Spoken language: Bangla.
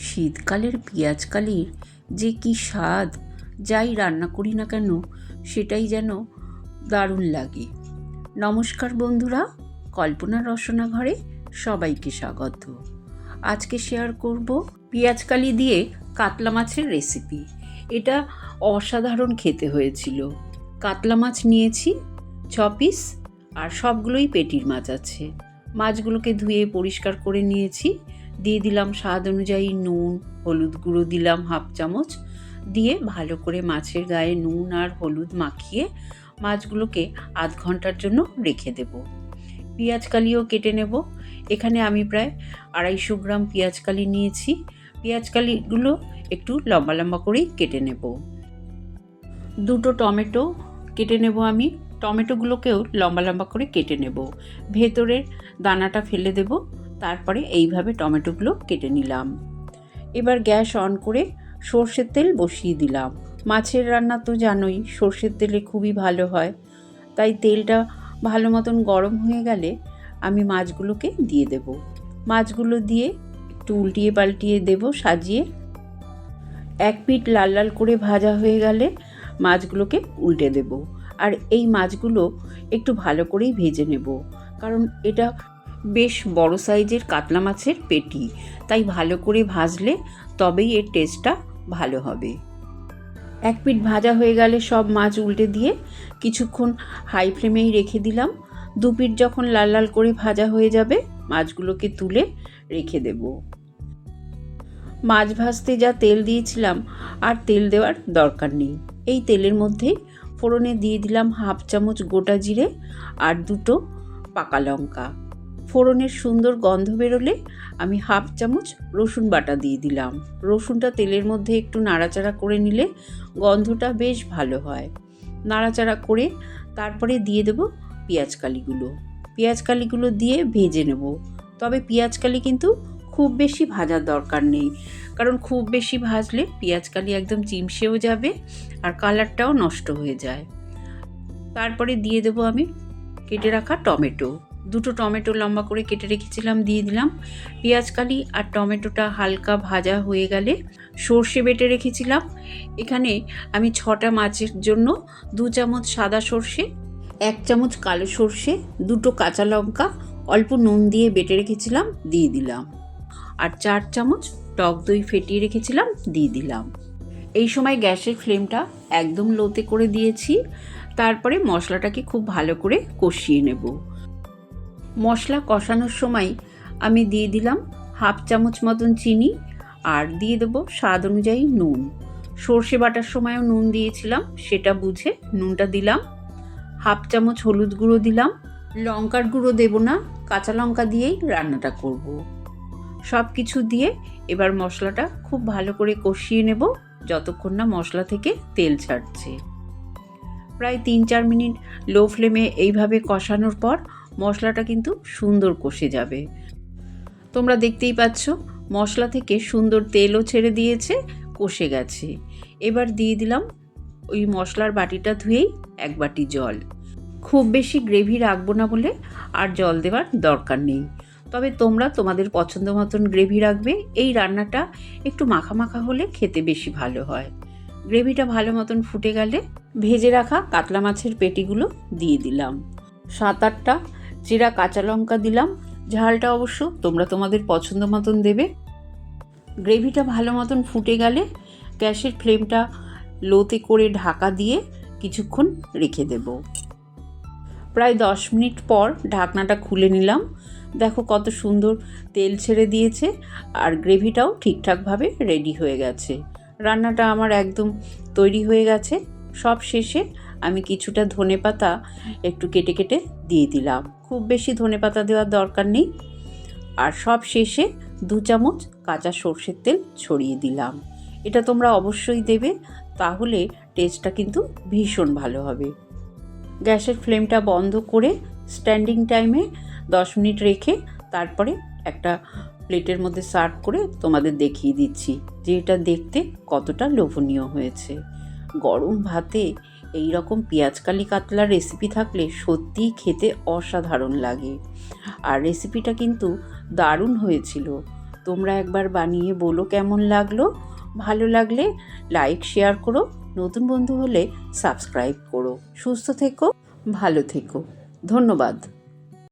শীতকালের পেঁয়াজকালির যে কি স্বাদ, যাই রান্না করি না কেন, সেটাই যেন দারুণ লাগে। নমস্কার বন্ধুরা, কল্পনা রসনা ঘরে সবাইকে স্বাগত। আজকে শেয়ার করব পেঁয়াজকালি দিয়ে কাতলা মাছের রেসিপি এটা অসাধারণ খেতে হয়েছিল। কাতলা মাছ নিয়েছি, ছ পিস আর সবগুলোই পেটির মাছ আছে। মাছগুলোকে ধুয়ে পরিষ্কার করে নিয়েছি। দিয়ে দিলাম স্বাদ অনুযায়ী নুন, হলুদ গুঁড়ো দিলাম হাফ চামচ, দিয়ে ভালো করে মাছের গায়ে নুন আর হলুদ মাখিয়ে মাছগুলোকে আধ ঘণ্টার জন্য রেখে দেব। পেঁয়াজকালিও কেটে নেব। এখানে আমি প্রায় আড়াইশো গ্রাম পেঁয়াজকালি নিয়েছি। পেঁয়াজকালিগুলো একটু লম্বা লম্বা করেই কেটে নেব। দুটো টমেটো কেটে নেব আমি। টমেটোগুলোকেও লম্বা লম্বা করে কেটে নেব। ভেতরের দানাটা ফেলে দেব। তারপরে এইভাবে টমেটোগুলো কেটে নিলাম। এবার গ্যাস অন করে সর্ষের তেল বসিয়ে দিলাম। মাছের রান্না তো জানোই, সর্ষের তেলে খুবই ভালো হয়। তাই তেলটা ভালো মতন গরম হয়ে গেলে আমি মাছগুলোকে দিয়ে দেব। মাছগুলো দিয়ে একটু উল্টিয়ে পাল্টিয়ে দেব সাজিয়ে। এক পিঠ লাল লাল করে ভাজা হয়ে গেলে মাছগুলোকে উল্টে দেব। আর এই মাছগুলো একটু ভালো করেই ভেজে নেব। কারণ এটা বেশ বড় সাইজের কাতলা মাছের পেটি। তাই ভালো করে ভাজলে তবেই এর টেস্টটা ভালো হবে। এক পিঠ ভাজা হয়ে গেলে সব মাছ উল্টে দিয়ে কিছুক্ষণ হাই ফ্লেমেই রেখে দিলাম। দু পিঠ যখন লাল লাল করে ভাজা হয়ে যাবে, মাছগুলোকে তুলে রেখে দেব। মাছ ভাজতে যা তেল দিয়েছিলাম, আর তেল দেওয়ার দরকার নেই। এই তেলের মধ্যে ফোড়নে দিয়ে দিলাম হাফ চামচ গোটা জিরে আর দুটো পাকা লঙ্কা। ফোড়নের সুন্দর গন্ধ বেরোলে আমি হাফ চামচ রসুন বাটা দিয়ে দিলাম। রসুনটা তেলের মধ্যে একটু নাড়াচাড়া করে নিলে গন্ধটা বেশ ভালো হয়। নাড়াচাড়া করে তারপরে দিয়ে দেব পেঁয়াজকালিগুলো। পেঁয়াজকালিগুলো দিয়ে ভেজে নেব। তবে পেঁয়াজকালি কিন্তু খুব বেশি ভাজার দরকার নেই। কারণ খুব বেশি ভাজলে পেঁয়াজকালি একদম চিমসেও যাবে আর কালারটাও নষ্ট হয়ে যায়। তারপরে দিয়ে দেবো আমি কেটে রাখা টমেটো। দুটো টমেটো লম্বা করে কেটে রেখেছিলাম, দিয়ে দিলাম পেঁয়াজকালি আর টমেটোটা হালকা ভাজা হয়ে গেলে সর্ষে বেটে রেখেছিলাম। এখানে আমি ছটা মাছের জন্য দু চামচ সাদা সর্ষে, এক চামচ কালো সর্ষে, দুটো কাঁচা লঙ্কা, অল্প নুন দিয়ে বেটে রেখেছিলাম, দিয়ে দিলাম। আর চার চামচ টক দই ফেটিয়ে রেখেছিলাম, দিয়ে দিলাম। এই সময় গ্যাসের ফ্লেমটা একদম লোতে করে দিয়েছি, তারপরে মশলাটাকে খুব ভালো করে কষিয়ে নেব। মশলা কষানোর সময় আমি দিয়ে দিলাম হাফ চামচ মতন চিনি আর দিয়ে দেবো স্বাদ অনুযায়ী নুন। সর্ষে বাটার সময়ও নুন দিয়েছিলাম, সেটা বুঝে নুনটা দিলাম। হাফ চামচ হলুদ গুঁড়ো দিলাম। লঙ্কার গুঁড়ো দেবো না, কাঁচা লঙ্কা দিয়েই রান্নাটা করব। সব কিছু দিয়ে এবার মশলাটা খুব ভালো করে কষিয়ে নেব, যতক্ষণ না মশলা থেকে তেল ছাড়ছে। প্রায় তিন চার মিনিট লো ফ্লেমে এইভাবে কষানোর পর মশলাটা কিন্তু সুন্দর কষে যাবে। তোমরা দেখতেই পাচ্ছ, মশলা থেকে সুন্দর তেলও ছেড়ে দিয়েছে, কষে গেছে। এবার দিয়ে দিলাম ওই মশলার বাটিটা ধুয়েই এক বাটি জল। খুব বেশি গ্রেভি রাখব না বলে আর জল দেওয়ার দরকার নেই। তবে তোমরা তোমাদের পছন্দ মতন গ্রেভি রাখবে, এই রান্নাটা একটু মাখা মাখা হলে খেতে বেশি ভালো হয়। গ্রেভিটা ভালো মতন ফুটে গেলে ভেজে রাখা কাতলা মাছের পেটিগুলো দিয়ে দিলাম। সাত আটটা চিরা কাঁচা লঙ্কা দিলাম। ঝালটা অবশ্য তোমরা তোমাদের পছন্দ মতন দেবে। গ্রেভিটা ভালো মতন ফুটে গেলে গ্যাসের ফ্লেমটা লোতে করে ঢাকা দিয়ে কিছুক্ষণ রেখে দেব। প্রায় দশ মিনিট পর ঢাকনাটা খুলে নিলাম। দেখো কত সুন্দর তেল ছেড়ে দিয়েছে আর গ্রেভিটাও ঠিকঠাকভাবে রেডি হয়ে গেছে। রান্নাটা আমার একদম তৈরি হয়ে গেছে। সব শেষে আমি কিছুটা ধনে পাতা একটু কেটে কেটে দিয়ে দিলাম। খুব বেশি ধনে পাতা দেওয়ার দরকার নেই। আর সব শেষে দু চামচ কাঁচা সর্ষের তেল ছড়িয়ে দিলাম। এটা তোমরা অবশ্যই দেবে, তাহলে টেস্টটা কিন্তু ভীষণ ভালো হবে। গ্যাসের ফ্লেমটা বন্ধ করে স্ট্যান্ডিং টাইমে দশ মিনিট রেখে তারপরে একটা প্লেটের মধ্যে সার্ভ করে তোমাদের দেখিয়ে দিচ্ছি যে এটা দেখতে কতটা লোভনীয় হয়েছে। গরম ভাতে এই রকম পেঁয়াজ কালি কাতলার রেসিপি থাকলে সত্যিই খেতে অসাধারণ লাগে। আর রেসিপিটা কিন্তু দারুণ হয়েছিল। তোমরা একবার বানিয়ে বলো কেমন লাগল। ভালো লাগলে লাইক শেয়ার করো। নতুন বন্ধু হলে সাবস্ক্রাইব করো। সুস্থ থেকো, ভালো থেকো। ধন্যবাদ।